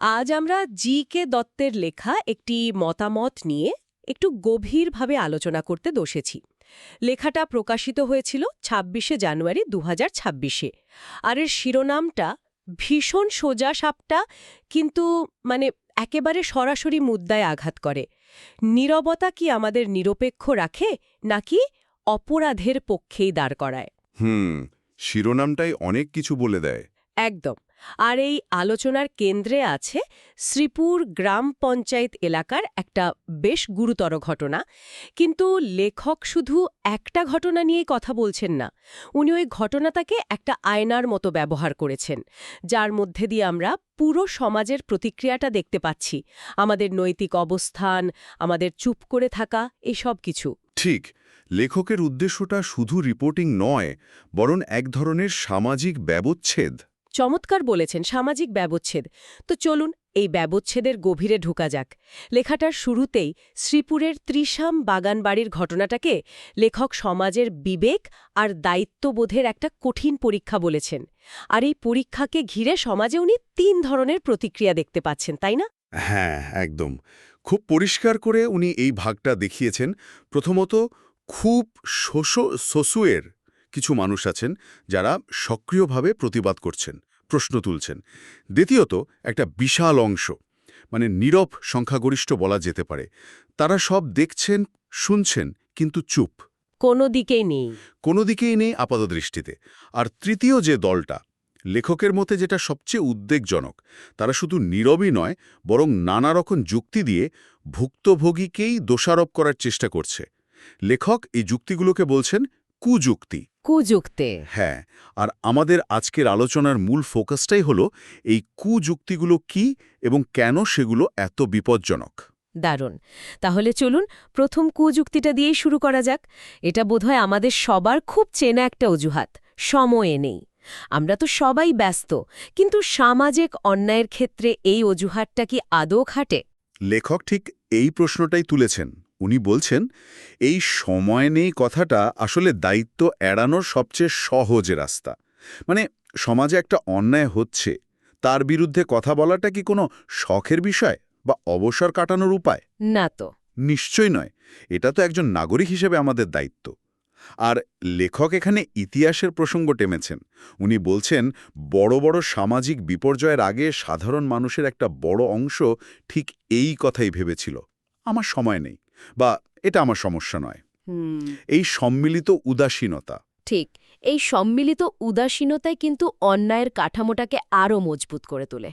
আজ আমরা জি কে দত্তের লেখা একটি মতামত নিয়ে একটু গভীরভাবে আলোচনা করতে বসেছি। লেখাটা প্রকাশিত হয়েছিল ২৬শে জানুয়ারি দু হাজার ছাব্বিশে। আর এর শিরোনামটা ভীষণ সোজা সাপটা কিন্তু মানে একেবারে সরাসরি মুদ্রায় আঘাত করে। নীরবতা কি আমাদের নিরপেক্ষ রাখে নাকি অপরাধের পক্ষেই দাঁড় করায়? হুম শিরোনামটাই অনেক কিছু বলে দেয়। একদম। আর এই আলোচনার কেন্দ্রে আছে শ্রীপুর গ্রাম পঞ্চায়েত এলাকার একটা বেশ গুরুতর ঘটনা। কিন্তু লেখক শুধু একটা ঘটনা নিয়ে কথা বলছেন না, উনি ওই ঘটনাটাকে একটা আয়নার মতো ব্যবহার করেছেন, যার মধ্যে দিয়ে আমরা পুরো সমাজের প্রতিক্রিয়াটা দেখতে পাচ্ছি। আমাদের নৈতিক অবস্থান, আমাদের চুপ করে থাকা এই সব কিছু। ঠিক, লেখকের উদ্দেশ্যটা শুধু রিপোর্টিং নয়, বরং এক ধরনের সামাজিক ব্যবচ্ছেদ। চমৎকার বলেছেন, সামাজিক ব্যবচ্ছেদ। তো চলুন এই ব্যবচ্ছেদের গভীরে ঢুকা যাক। লেখাটার শুরুতেই শ্রীপুরের ত্রিশাম বাগানবাড়ির ঘটনাটাকে লেখক সমাজের বিবেক আর দায়িত্ববোধের একটা কঠিন পরীক্ষা বলেছেন। আর এই পরীক্ষাকে ঘিরে সমাজে উনি তিন ধরনের প্রতিক্রিয়া দেখতে পাচ্ছেন, তাই না? হ্যাঁ একদম। খুব পরিষ্কার করে উনি এই ভাগটা দেখিয়েছেন। প্রথমত, খুব শোষ, শোষুয়ের কিছু মানুষ আছেন যারা সক্রিয়ভাবে প্রতিবাদ করছেন। প্রশ্ন তুলছেন। দ্বিতীয়ত একটা বিশাল অংশ মানে নীরব সংখ্যাগরিষ্ঠ বলা যেতে পারে তারা সব দেখছেন শুনছেন কিন্তু চুপ। কোনো দিকেই নেই। কোনো দিকেই নেই আপাতদৃষ্টিতে। আর তৃতীয় যে দলটা লেখকের মতে যেটা সবচেয়ে উদ্বেগজনক তারা শুধু নীরবই নয় বরং নানা রকম যুক্তি দিয়ে ভুক্তভোগীকেই দোষারোপ করার চেষ্টা করছে। লেখক এই যুক্তিগুলোকে বলছেন কুযুক্তি। কুযুক্তে। হ্যাঁ আর আমাদের আজকের আলোচনার মূল ফোকাসটাই হলো এই কুযুক্তিগুলো কি এবং কেন সেগুলো এত বিপজ্জনক। দারুণ। তাহলে চলুন প্রথম কুযুক্তিটা দিয়েই শুরু করা যাক। এটা বোধহয় আমাদের সবার খুব চেনা একটা অজুহাত সময়ে নেই। আমরা তো সবাই ব্যস্ত কিন্তু সামাজিক অন্যায়ের ক্ষেত্রে এই অজুহাতটা কি আদৌ খাটে? লেখক ঠিক এই প্রশ্নটাই তুলেছেন। উনি বলছেন এই সময় নেই কথাটা আসলে দায়িত্ব এড়ানোর সবচেয়ে সহজ রাস্তা। মানে সমাজে একটা অন্যায় হচ্ছে তার বিরুদ্ধে কথা বলাটা কি কোনো শখের বিষয় বা অবসর কাটানোর উপায়? না তো। নিশ্চয় নয় এটা তো একজন নাগরিক হিসেবে আমাদের দায়িত্ব। আর লেখক এখানে ইতিহাসের প্রসঙ্গ টেমেছেন। উনি বলছেন বড় বড় সামাজিক বিপর্যয়ের আগে সাধারণ মানুষের একটা বড় অংশ ঠিক এই কথাই ভেবেছিল আমার সময় নেই। বা এটা আমার সমস্যা নয়। হুম। এই সম্মিলিত উদাসীনতা। ঠিক এই সম্মিলিত উদাসীনতায় কিন্তু অন্যায়ের কাঠামোটাকে আরও মজবুত করে তোলে।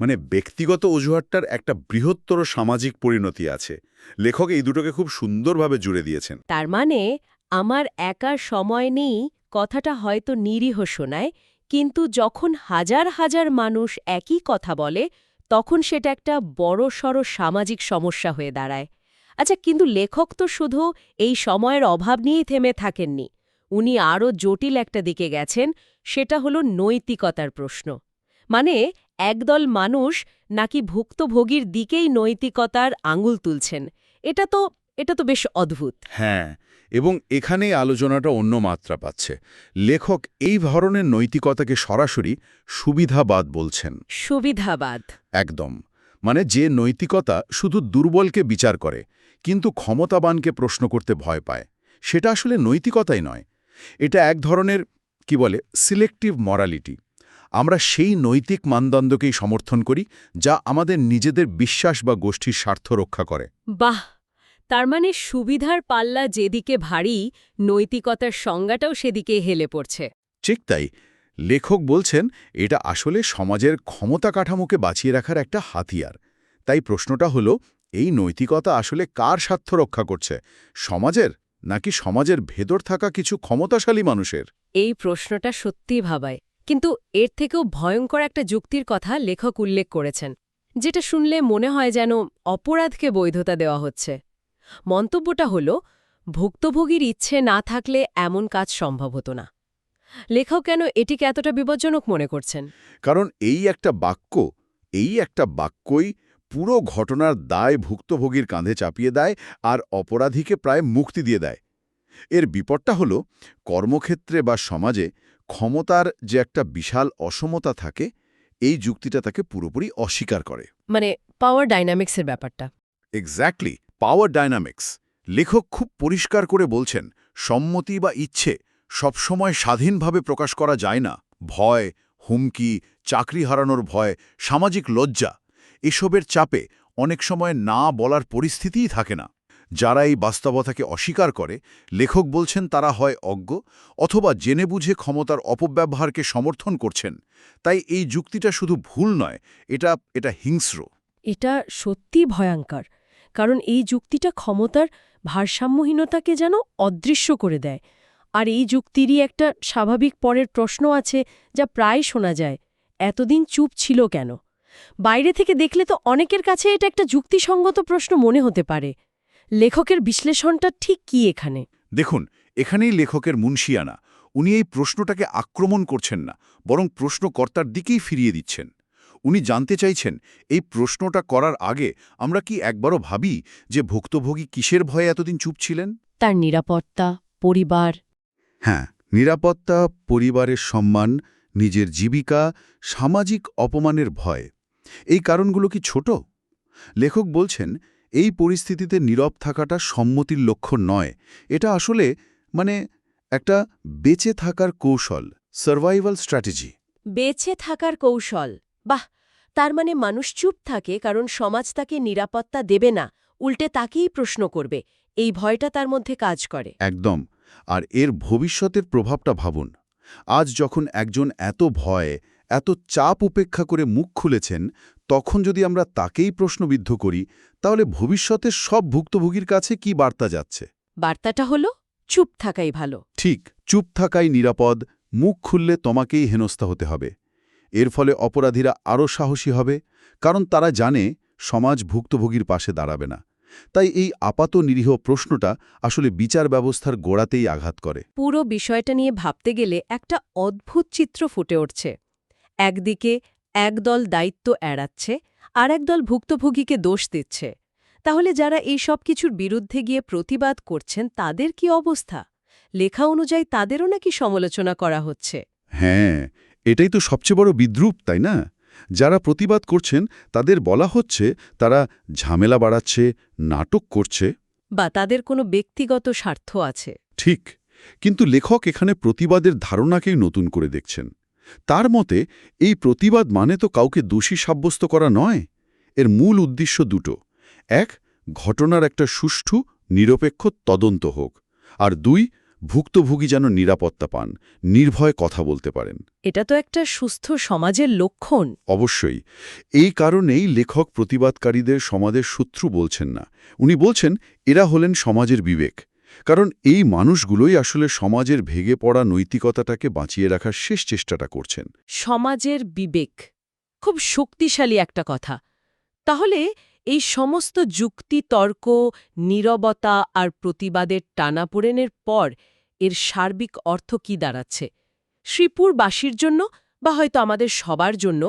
মানে ব্যক্তিগত অজুহাতটার একটা বৃহত্তর সামাজিক পরিণতি আছে। লেখক এই দুটোকে খুব সুন্দরভাবে জুড়ে দিয়েছেন। তার মানে আমার একার সময় নেই কথাটা হয়তো নিরীহ শোনায় কিন্তু যখন হাজার হাজার মানুষ একই কথা বলে তখন সেটা একটা বড়সড় সামাজিক সমস্যা হয়ে দাঁড়ায়। আচ্ছা কিন্তু লেখক তো শুধু এই সময়ের অভাব নিয়েই থেমে থাকেননি। উনি আরও জটিল একটা দিকে গেছেন সেটা হলো নৈতিকতার প্রশ্ন। মানে একদল মানুষ নাকি ভুক্তভোগীর দিকেই নৈতিকতার আঙুল তুলছেন। এটা তো এটা তো বেশ অদ্ভুত। হ্যাঁ এবং এখানেই আলোচনাটা অন্য মাত্রা পাচ্ছে। লেখক এই ধরনের নৈতিকতাকে সরাসরি সুবিধাবাদ বলছেন। সুবিধাবাদ। একদম। মানে যে নৈতিকতা শুধু দুর্বলকে বিচার করে কিন্তু ক্ষমতাবানকে প্রশ্ন করতে ভয় পায়। সেটা আসলে নৈতিকতাই নয়। এটা এক ধরনের কি বলে সিলেক্টিভ মরালিটি আমরা সেই নৈতিক মানদণ্ডকেই সমর্থন করি যা আমাদের নিজেদের বিশ্বাস বা গোষ্ঠীর স্বার্থ রক্ষা করে। বাহ! তার মানে সুবিধার পাল্লা যেদিকে ভারী নৈতিকতার সংজ্ঞাটাও সেদিকে হেলে পড়ছে। ঠিক তাই। লেখক বলছেন এটা আসলে সমাজের ক্ষমতা কাঠামোকে বাঁচিয়ে রাখার একটা হাতিয়ার। তাই প্রশ্নটা হলো এই নৈতিকতা আসলে কার স্বার্থ রক্ষা করছে সমাজের নাকি সমাজের ভেতর থাকা কিছু ক্ষমতাশালী মানুষের? এই প্রশ্নটা সত্যিই ভাবায় কিন্তু এর থেকেও ভয়ঙ্কর একটা যুক্তির কথা লেখক উল্লেখ করেছেন যেটা শুনলে মনে হয় যেন অপরাধকে বৈধতা দেওয়া হচ্ছে। মন্তব্যটা হল ভুক্তভোগীর ইচ্ছে না থাকলে এমন কাজ সম্ভব হতো না। লেখক কেন এটিকে এতটা বিপজ্জনক মনে করছেন? কারণ এই একটা বাক্য এই একটা বাক্যই পুরো ঘটনার দায় ভুক্তভোগীর কাঁধে চাপিয়ে দেয় আর অপরাধীকে প্রায় মুক্তি দিয়ে দেয়। এর বিপদটা হল কর্মক্ষেত্রে বা সমাজে ক্ষমতার যে একটা বিশাল অসমতা থাকে এই যুক্তিটা তাকে পুরোপুরি অস্বীকার করে। মানে পাওয়ার ডাইনামিক্সের ব্যাপারটা। এক্স্যাক্টলি পাওয়ার ডাইনামিক্স লেখক খুব পরিষ্কার করে বলছেন সম্মতি বা ইচ্ছে সবসময় স্বাধীনভাবে প্রকাশ করা যায় না। ভয় হুমকি চাকরি হারানোর ভয় সামাজিক লজ্জা এসবের চাপে অনেক সময় না বলার পরিস্থিতিই থাকে না। যারা এই বাস্তবতাকে অস্বীকার করে, লেখক বলছেন তারা হয় অজ্ঞ অথবা জেনে বুঝে ক্ষমতার অপব্যবহারকে সমর্থন করছেন। তাই এই যুক্তিটা শুধু ভুল নয়, এটা এটা হিংস্র। এটা সত্যি ভয়ঙ্কর, কারণ এই যুক্তিটা ক্ষমতার ভারসাম্যহীনতাকে যেন অদৃশ্য করে দেয়। আর এই যুক্তিরই একটা স্বাভাবিক পরের প্রশ্ন আছে, যা প্রায় শোনা যায়, এতদিন চুপ ছিল কেন? বাইরে থেকে দেখলে তো অনেকের কাছে এটা একটা যুক্তিসঙ্গত প্রশ্ন মনে হতে পারে। লেখকের বিশ্লেষণটা ঠিক কি এখানে? দেখুন এখানেই লেখকের মুন্সিয়ানা। উনি এই প্রশ্নটাকে আক্রমণ করছেন না বরং প্রশ্নকর্তার দিকেই ফিরিয়ে দিচ্ছেন। উনি জানতে চাইছেন এই প্রশ্নটা করার আগে আমরা কি একবারও ভাবি যে ভুক্তভোগী কিসের ভয়ে এতদিন চুপ ছিলেন? তার নিরাপত্তা পরিবার। হ্যাঁ নিরাপত্তা পরিবারের সম্মান নিজের জীবিকা সামাজিক অপমানের ভয়। এই কারণগুলো কি ছোট? লেখক বলছেন এই পরিস্থিতিতে নীরব থাকাটা সম্মতির লক্ষ্য নয়। এটা আসলে মানে একটা বেঁচে থাকার কৌশল সার্ভাইভাল স্ট্র্যাটেজি বেঁচে থাকার কৌশল? বাহ! তার মানে মানুষ চুপ থাকে কারণ সমাজ তাকে নিরাপত্তা দেবে না উল্টে তাকেই প্রশ্ন করবে। এই ভয়টা তার মধ্যে কাজ করে। একদম। আর এর ভবিষ্যতের প্রভাবটা ভাবুন। আজ যখন একজন এত ভয় এত চাপ উপেক্ষা করে মুখ খুলেছেন তখন যদি আমরা তাকেই প্রশ্নবিদ্ধ করি তাহলে ভবিষ্যতের সব ভুক্তভোগীর কাছে কি বার্তা যাচ্ছে? বার্তাটা হলো চুপ থাকাই ভালো। ঠিক চুপ থাকাই নিরাপদ মুখ খুললে তোমাকেই হেনস্থা হতে হবে। এর ফলে অপরাধীরা আরও সাহসী হবে কারণ তারা জানে সমাজ ভুক্তভোগীর পাশে দাঁড়াবে না। তাই এই আপাত নিরীহ প্রশ্নটা আসলে বিচার ব্যবস্থার গোড়াতেই আঘাত করে। পুরো বিষয়টা নিয়ে ভাবতে গেলে একটা অদ্ভুত চিত্র ফুটে উঠছে। একদিকে একদল দায়িত্ব এড়াচ্ছে আর একদল ভুক্তভোগীকে দোষ দিচ্ছে। তাহলে যারা এই সব কিছুর বিরুদ্ধে গিয়ে প্রতিবাদ করছেন তাদের কি অবস্থা? লেখা অনুযায়ী তাদেরও নাকি সমালোচনা করা হচ্ছে? হ্যাঁ এটাই তো সবচেয়ে বড় বিদ্রুপ তাই না? যারা প্রতিবাদ করছেন তাদের বলা হচ্ছে তারা ঝামেলা বাড়াচ্ছে নাটক করছে। বা তাদের কোনো ব্যক্তিগত স্বার্থ আছে। ঠিক কিন্তু লেখক এখানে প্রতিবাদের ধারণাকেই নতুন করে দেখছেন। তার মতে এই প্রতিবাদ মানে তো কাউকে দোষী সাব্যস্ত করা নয়। এর মূল উদ্দেশ্য দুটো। এক ঘটনার একটা সুষ্ঠু নিরপেক্ষ তদন্ত হোক। আর দুই ভুক্তভোগী যেন নিরাপত্তা পান নির্ভয় কথা বলতে পারেন। এটা তো একটা সুস্থ সমাজের লক্ষণ। অবশ্যই। এই কারণেই লেখক প্রতিবাদকারীদের সমাজের শত্রু বলছেন না। উনি বলছেন এরা হলেন সমাজের বিবেক। কারণ এই মানুষগুলোই আসলে সমাজের ভেগে পড়া নৈতিকতাটাকে বাঁচিয়ে রাখার শেষ চেষ্টাটা করছেন। সমাজের বিবেক। খুব শক্তিশালী একটা কথা। তাহলে এই সমস্ত যুক্তি তর্ক নীরবতা আর প্রতিবাদের টানাপোড়েনের পর এর সার্বিক অর্থ কি দাঁড়াচ্ছে? শ্রীপুরবাসীর জন্য বা হয়তো আমাদের সবার জন্য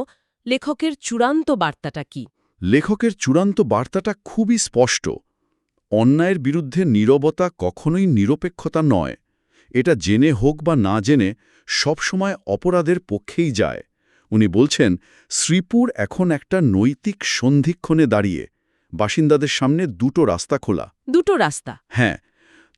লেখকের চূড়ান্ত বার্তাটা কি? লেখকের চূড়ান্ত বার্তাটা খুবই স্পষ্ট। অন্যায়ের বিরুদ্ধে নীরবতা কখনোই নিরপেক্ষতা নয়। এটা জেনে হোক বা না জেনে সবসময় অপরাধের পক্ষেই যায়। উনি বলছেন শ্রীপুর এখন একটা নৈতিক সন্ধিক্ষণে দাঁড়িয়ে। বাসিন্দাদের সামনে দুটো রাস্তা খোলা। দুটো রাস্তা? হ্যাঁ।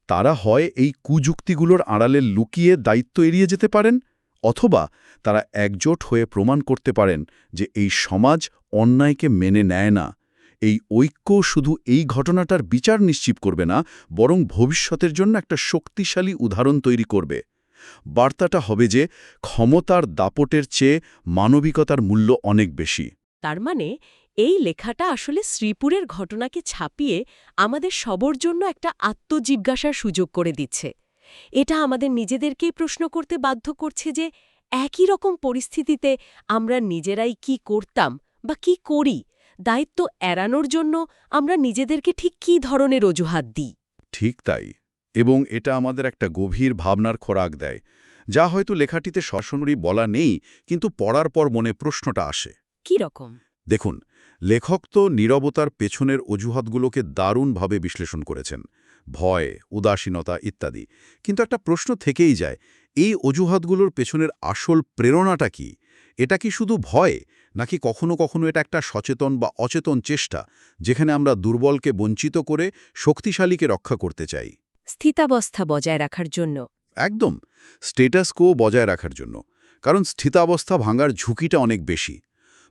তারা হয় এই কুযুক্তিগুলোর আড়ালে লুকিয়ে দায়িত্ব এড়িয়ে যেতে পারেন অথবা তারা একজোট হয়ে প্রমাণ করতে পারেন যে এই সমাজ অন্যায়কে মেনে নেয় না। এই ঐক্য শুধু এই ঘটনাটার বিচার নিশ্চিত করবে না, বরং ভবিষ্যতের জন্য একটা শক্তিশালী উদাহরণ তৈরি করবে। বার্তাটা হবে যে, ক্ষমতার দাপটের চেয়ে মানবিকতার মূল্য অনেক বেশি। তার মানে এই লেখাটা আসলে শ্রীপুরের ঘটনাকে ছাপিয়ে আমাদের সবর জন্য একটা আত্মজিজ্ঞাসার সুযোগ করে দিচ্ছে। এটা আমাদের নিজেদেরকেই প্রশ্ন করতে বাধ্য করছে যে, একই রকম পরিস্থিতিতে আমরা নিজেরাই কি করতাম বা কি করি দায়িত্ব এড়ানোর জন্য আমরা নিজেদেরকে ঠিক কী ধরনের অজুহাত দিই? ঠিক তাই এবং এটা আমাদের একটা গভীর ভাবনার খোরাক দেয় যা হয়তো লেখাটিতে সরাসরি বলা নেই কিন্তু পড়ার পর মনে প্রশ্নটা আসে। কি রকম? দেখুন লেখক তো নীরবতার পেছনের অজুহাতগুলোকে দারুণভাবে বিশ্লেষণ করেছেন ভয় উদাসীনতা ইত্যাদি কিন্তু একটা প্রশ্ন থেকেই যায় এই অজুহাতগুলোর পেছনের আসল প্রেরণাটা কি? এটা কি শুধু ভয় নাকি কখনো কখনো এটা একটা সচেতন বা অচেতন চেষ্টা যেখানে আমরা দুর্বলকে বঞ্চিত করে শক্তিশালীকে রক্ষা করতে চাই। স্থিতাবস্থা বজায় রাখার জন্য। একদম। স্টেটাস কো বজায় রাখার জন্য। কারণ স্থিতাবস্থা ভাঙার ঝুঁকিটা অনেক বেশি।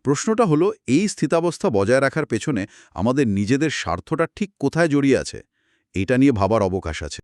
প্রশ্নটা হলো এই স্থিতাবস্থা বজায় রাখার পেছনে আমাদের নিজেদের স্বার্থটা ঠিক কোথায় জড়িয়ে আছে? এটা নিয়ে ভাবার অবকাশ আছে।